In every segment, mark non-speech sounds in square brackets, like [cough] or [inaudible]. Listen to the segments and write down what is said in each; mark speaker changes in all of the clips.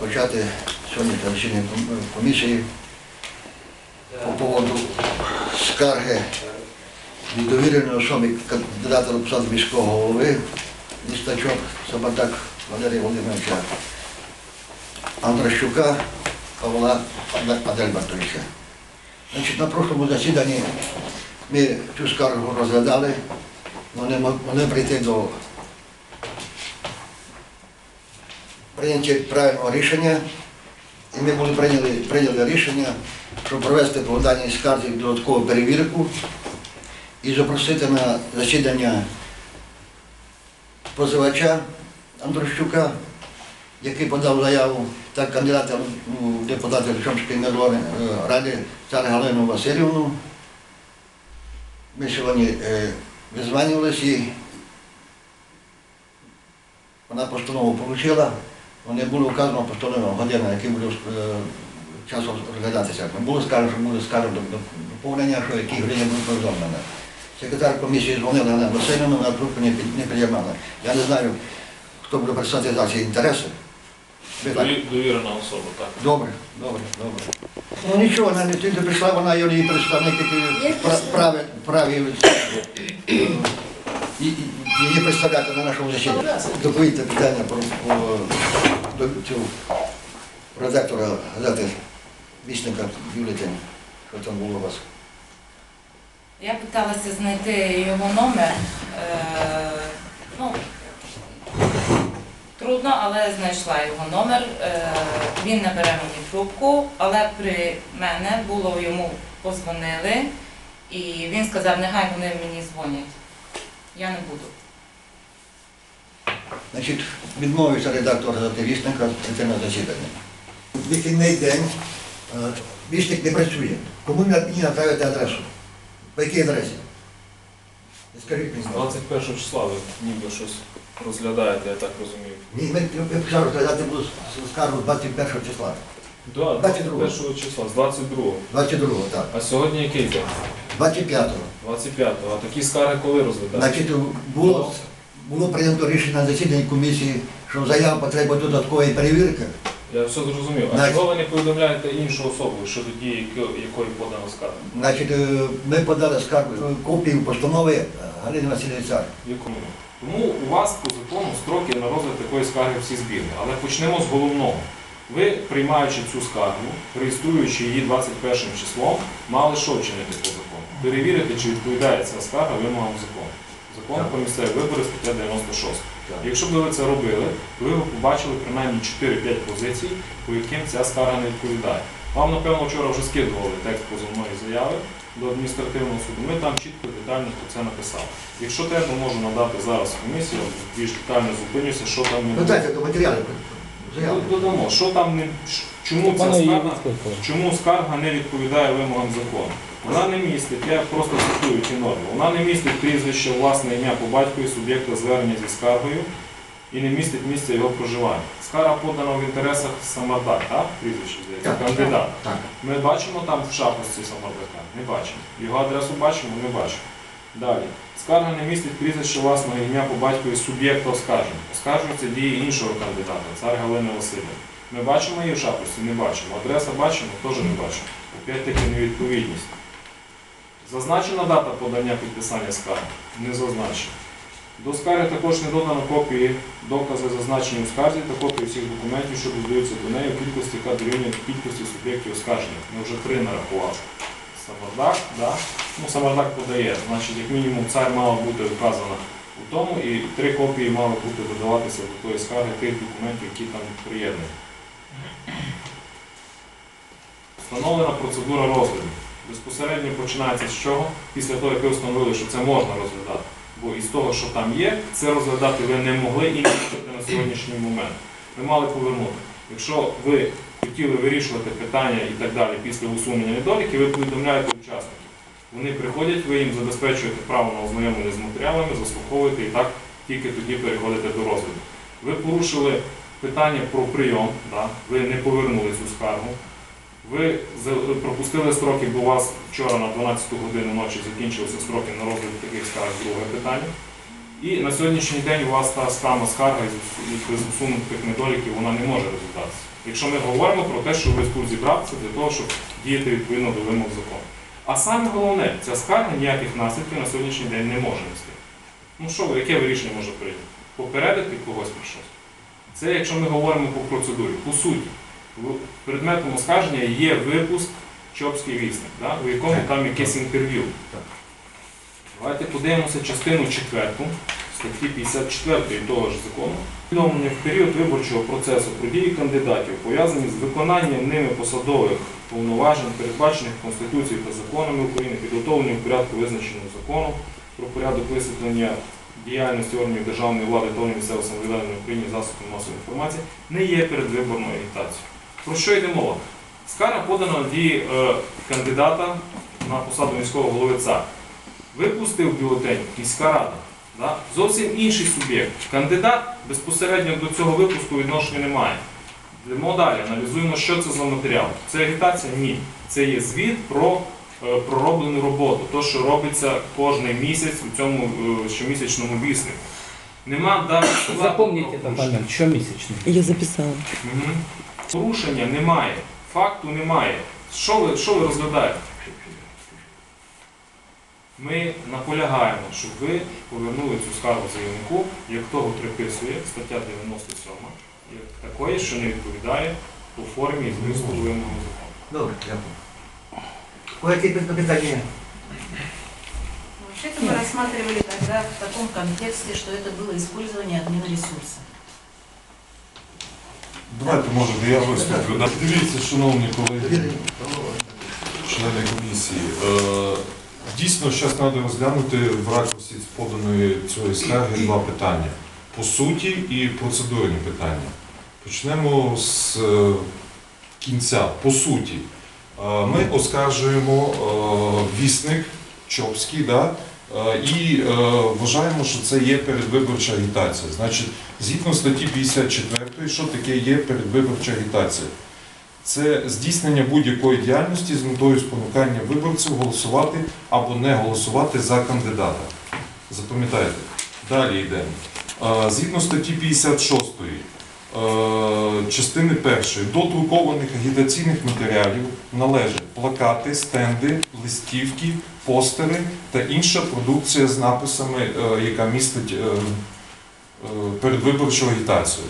Speaker 1: почати сьогодні засідання комісії по поводу скарги від довіреної особи кандидата на посаду міського голови містачок Сабатак Валерія Володимировича Андрощука Павла Адельбартовича. Значить, на прошлому засіданні ми цю скаргу розглядали, не могли прийти до прийняття правильного рішення. І ми були прийняли, прийняли рішення, щоб провести по даній скарзі додаткову перевірку і запросити на засідання позивача Андрощука, який подав заяву та кандидата у депутати Львівської міської ради цар Галину Васильівну. Ми сьогодні е, визванювалися і вона постанову отримала. Не було вказано постанова година, який буде е, час розглядатися. Не було сказано, що буде до доповнення, що які години будуть повідомлені. Секретар комісії дзвонила на Васильівну, вона трубку не, під- не підіймала. Я не знаю, хто буде представляти за ці інтереси. Ви так?
Speaker 2: Дові- Довірена особа, так.
Speaker 1: Добре, добре, добре. Ну нічого, вона не тільки прийшла, вона є її представник, який пра- праві, праві [coughs] і, і, її представляти на нашому засіданні. Доповідьте питання про, про цього редактора газети вісника бюлетень, що там було у вас.
Speaker 3: Я питалася знайти його номер. Е, ну, трудно, але знайшла його номер. Е, він не бере мені трубку, але при мене було йому позвонили, і він сказав, нехай вони мені дзвонять. Я не буду.
Speaker 1: Значить, відмовився редактор прийти на засідання. Вихідний день е, вісник не працює. Кому мені направити адресу? По якій адресі? Скажіть мені.
Speaker 2: 21 числа ви ніби щось розглядаєте, я так розумію.
Speaker 1: Ні, ми я почав розглядати буду скаргу 21 числа.
Speaker 2: Да,
Speaker 1: 22.
Speaker 2: 21 числа, з 22-го.
Speaker 1: 22, так.
Speaker 2: А сьогодні який день?
Speaker 1: 25-го.
Speaker 2: 25-го. А такі скарги коли розглядаєте?
Speaker 1: Значить, було, було прийнято рішення на засіданні комісії, що заява потребує додаткової перевірки.
Speaker 2: Я все зрозумів. А
Speaker 1: Значить-
Speaker 2: чого ви не повідомляєте іншу особу щодо дії, яко- якої подано скаргу?
Speaker 1: Значить, е, ми подали скаргу, е, копію постанови е, Галини Васильович Цар.
Speaker 2: Якому? Тому у вас по закону строки на розгляд такої скарги всі збірні. Але почнемо з головного. Ви, приймаючи цю скаргу, реєструючи її 21 числом, мали що вчинити по закону? Перевірити, чи відповідає ця скарга вимогам закону. Закон про місцеві вибори, стаття 96. Якщо б ви це робили, ви б побачили принаймні 4-5 позицій, по яким ця скарга не відповідає. Вам, напевно, вчора вже скидували текст позовної заяви до адміністративного суду. Ми там чітко детально про це написали. Якщо треба, можу надати зараз комісію, більш детально зупинюся, що там не
Speaker 1: Ну дайте до матеріалів.
Speaker 2: Ну, Додамо, що там не чому ця скарга, чому скарга не відповідає вимогам закону. Вона не містить, я просто цитую ці норми, вона не містить прізвище, власне ім'я по батькові суб'єкта звернення зі скаргою і не містить місця його проживання. Скарга подана в інтересах Самардак, так? Прізвище здається,
Speaker 1: Так.
Speaker 2: кандидат. Ми бачимо там в шапочці Самардака? Не бачимо. Його адресу бачимо? Не бачимо. Далі. Скарга не містить прізвище власного ім'я по батькові суб'єкта оскарження. Оскаржується дії іншого кандидата, цар Галини Васильівни. Ми бачимо її в шапочці? Не бачимо. Адреса бачимо? Теж не бачимо. Опять-таки невідповідність. Зазначена дата подання підписання скарги? Не зазначена. До скарги також не додано копії докази, зазначені у скарзі та копії всіх документів, що доздаються до неї в кількості, яка дорівнює кількості суб'єктів оскарження. Ми вже три нарахували. Самардак, да? ну Самардак подає, значить, як мінімум, цар мала бути вказана у тому, і три копії мали бути додаватися до тої скарги тих документів, які там приєднані. Встановлена процедура розгляду. Безпосередньо починається з чого? Після того, як ви встановили, що це можна розглядати. Бо із того, що там є, це розглядати ви не могли і не на сьогоднішній момент. Ви мали повернути. Якщо ви хотіли вирішувати питання і так далі після усунення недоліків, ви повідомляєте учасників. Вони приходять, ви їм забезпечуєте право на ознайомлення з матеріалами, заслуховуєте і так тільки тоді переходите до розгляду. Ви порушили питання про прийом, да? ви не повернули цю скаргу. Ви пропустили строки, бо у вас вчора на 12 годину ночі закінчилися строки на розгляд таких скарг, друге питання. І на сьогоднішній день у вас та сама скарга із усунутих недоліків вона не може розглядатися. Якщо ми говоримо про те, що ви тут зібратися для того, щоб діяти відповідно до вимог закону. А саме головне, ця скарга ніяких наслідків на сьогоднішній день не може нести. Ну що яке ви рішення може прийняти? Попередити когось про щось? Це якщо ми говоримо по процедурі. По суті, предметом оскарження є випуск Чопський вісник, да? у якому там якесь інтерв'ю. Давайте подивимося частину 4 статті 54 того ж закону. Повідомлення в період виборчого процесу про дії кандидатів пов'язані з виконанням ними посадових повноважень, передбачених Конституцією та законами України, підготовлені в порядку визначеного закону про порядок висвітлення діяльності органів державної влади та органів місцевого самоврядування в Україні засобів масової інформації, не є передвиборною агітацією. Про що йде мова? Скара подана на дії е, кандидата на посаду міського голови ЦАР. Випустив бюлетень міська рада. Да? Зовсім інший суб'єкт. Кандидат безпосередньо до цього випуску відношення не має. Йдемо далі, аналізуємо, що це за матеріал. Це агітація? Ні. Це є звіт про е, пророблену роботу, то, що робиться кожен місяць у цьому е, щомісячному віснику. Нема далі порушення.
Speaker 4: момент, щомісячний.
Speaker 5: Я записала.
Speaker 2: Мгм. Порушення немає, факту немає. Що ви, що ви розглядаєте? Ми наполягаємо, щоб ви повернули цю скаргу заявнику, як того приписує стаття 97, як такої, що не відповідає по формі і змісту вимогам закону.
Speaker 1: Добре, дякую. Ой, які питання?
Speaker 6: Вообще-то мы рассматривали тогда в таком контексте, что это было использование админресурса.
Speaker 7: Давайте, може, я виступлю. Дивіться, шановні колеги, члени комісії. Е, Дійсно, зараз треба розглянути в ракурсі поданої цієї скарги два питання. По суті і процедурні питання. Почнемо з е, кінця. По суті, Е, ми оскаржуємо вісник Чопський, да? Е, і е, вважаємо, що це є передвиборча агітація. Значить, згідно статті 54, що таке є передвиборча агітація? Це здійснення будь-якої діяльності з метою спонукання виборців голосувати або не голосувати за кандидата. Запам'ятайте. Далі йдемо. Е, Згідно статті 56 е, частини першої до друкованих агітаційних матеріалів належать плакати, стенди, листівки, постери та інша продукція з написами, е, яка містить е, е, передвиборчу агітацію.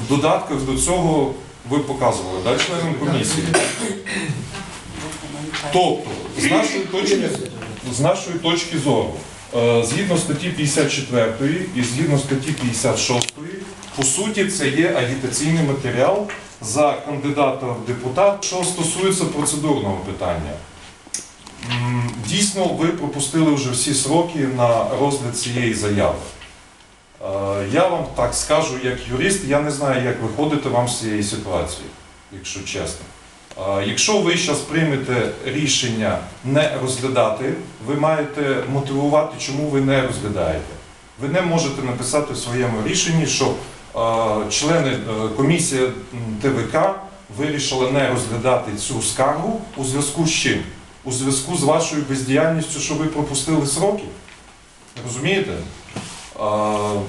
Speaker 7: В додатках до цього ви показували да, членам комісії. Тобто, з нашої точки, з нашої точки зору, згідно статті 54 і згідно статті 56, по суті, це є агітаційний матеріал за кандидата в депутат, що стосується процедурного питання. Дійсно, ви пропустили вже всі сроки на розгляд цієї заяви. Е, Я вам так скажу, як юрист, я не знаю, як виходити вам з цієї ситуації, якщо чесно. Е, Якщо ви зараз приймете рішення не розглядати, ви маєте мотивувати, чому ви не розглядаєте. Ви не можете написати в своєму рішенні, що е, члени комісії ТВК вирішили не розглядати цю скаргу у зв'язку з чим? У зв'язку з вашою бездіяльністю, що ви пропустили сроки. Розумієте? Е,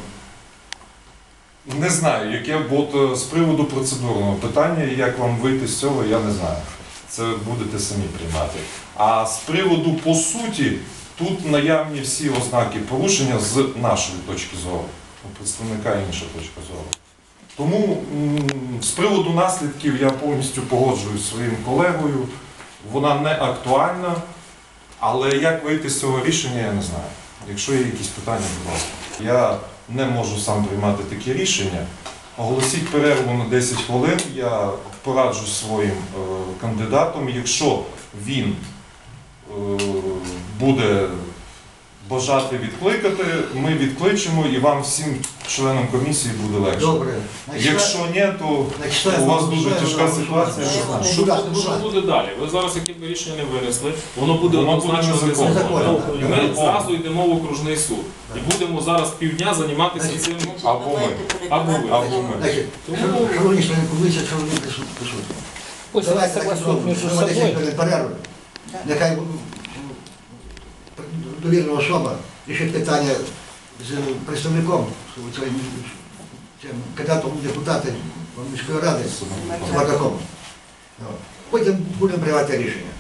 Speaker 7: Не знаю, яке от е, з приводу процедурного питання, як вам вийти з цього, я не знаю. Це будете самі приймати. А з приводу по суті, тут наявні всі ознаки порушення з нашої точки зору, у представника інша точка зору. Тому з приводу наслідків я повністю погоджуюсь своїм колегою. Вона не актуальна, але як вийти з цього рішення, я не знаю. Якщо є якісь питання, будь ласка. Я не можу сам приймати такі рішення. Оголосіть перерву на 10 хвилин. Я пораджу своїм е, кандидатом. Якщо він е, буде бажати відкликати, ми відкличемо і вам всім членам комісії буде легше.
Speaker 1: Добре.
Speaker 7: Якщо ні, то у вас дуже тяжка ситуація.
Speaker 2: Що, буде- що буде далі? Ви зараз яке б рішення не винесли, воно буде
Speaker 7: Воно буде
Speaker 2: однозначно
Speaker 7: незаконно.
Speaker 2: незаконно. І ми зразу йдемо в окружний суд. І будемо зараз півдня займатися цим.
Speaker 7: Або ми.
Speaker 2: Або ви.
Speaker 7: Або ми.
Speaker 1: Шановні члени комісії, шановні присутні. Давайте так зробимо, ми 10
Speaker 4: собой.
Speaker 1: хвилин. Нехай м, довірена особа рішити питання з представником, цим- кандидатом депутати міської ради, Вардаком. Потім будемо приймати рішення.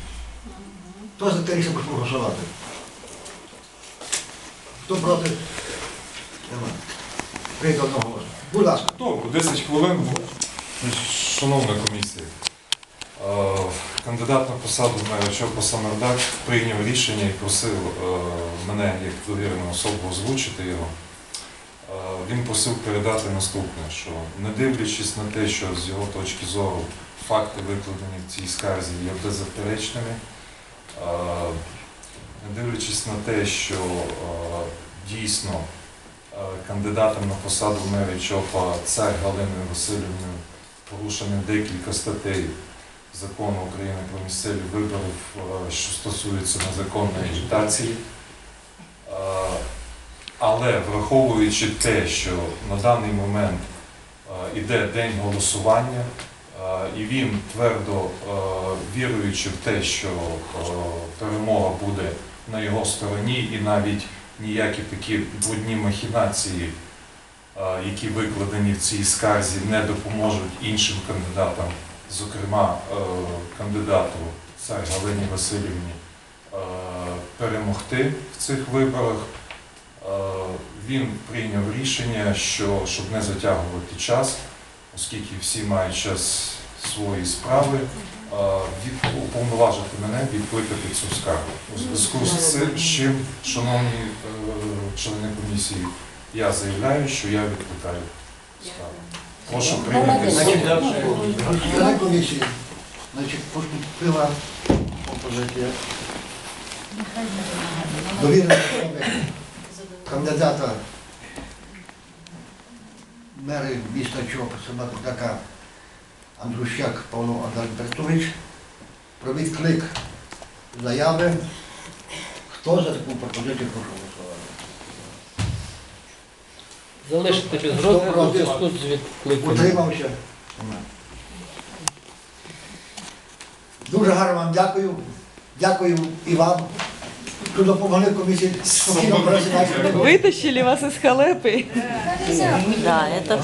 Speaker 1: Хто за те рішення може проголосувати? Хто проти? Нема. Прийнято одноголосно. Будь ласка.
Speaker 7: Добре, 10 хвилин. Шановна комісія, кандидат на посаду мера Чопа Самардак прийняв рішення і просив е, мене як довірену особу озвучити його. Е, Він просив передати наступне, що не дивлячись на те, що з його точки зору факти викладені в цій скарзі є беззаперечними, е, не дивлячись на те, що дійсно кандидатом на посаду мери ЧОПа цар Галини Васильівни порушено декілька статей закону України про місцеві вибори, е, що стосуються незаконної агітації. Е, Але враховуючи те, що на даний момент е, іде день голосування, і він твердо віруючи в те, що перемога буде на його стороні, і навіть ніякі такі брудні махінації, які викладені в цій скарзі, не допоможуть іншим кандидатам, зокрема е, кандидату цар Галині Васильівні, е, перемогти в цих виборах. Е, Він прийняв рішення, що щоб не затягувати час, оскільки всі мають час свої справи, від, уповноважити мене відкликати цю скаргу. У зв'язку з цим, з чим, шановні члени комісії, я заявляю, що я відкликаю скаргу. Прошу прийняти
Speaker 1: Значить, члени значить, поступила пропозиція. Довіреної особи кандидата мери міста Чоп, така Андрущак Павло Адальбертович про відклик заяви. Хто за таку пропозицію прошу голосувати?
Speaker 4: Залишити без
Speaker 1: Хто
Speaker 4: розгляду
Speaker 1: проти?
Speaker 4: в зв'язку з відкликанням.
Speaker 1: Утримався? Нема. Дуже гарно вам дякую. Дякую і вам, що допомогли комісії спокійно працювати.
Speaker 5: Вытащили вас из халепы.
Speaker 6: Да, это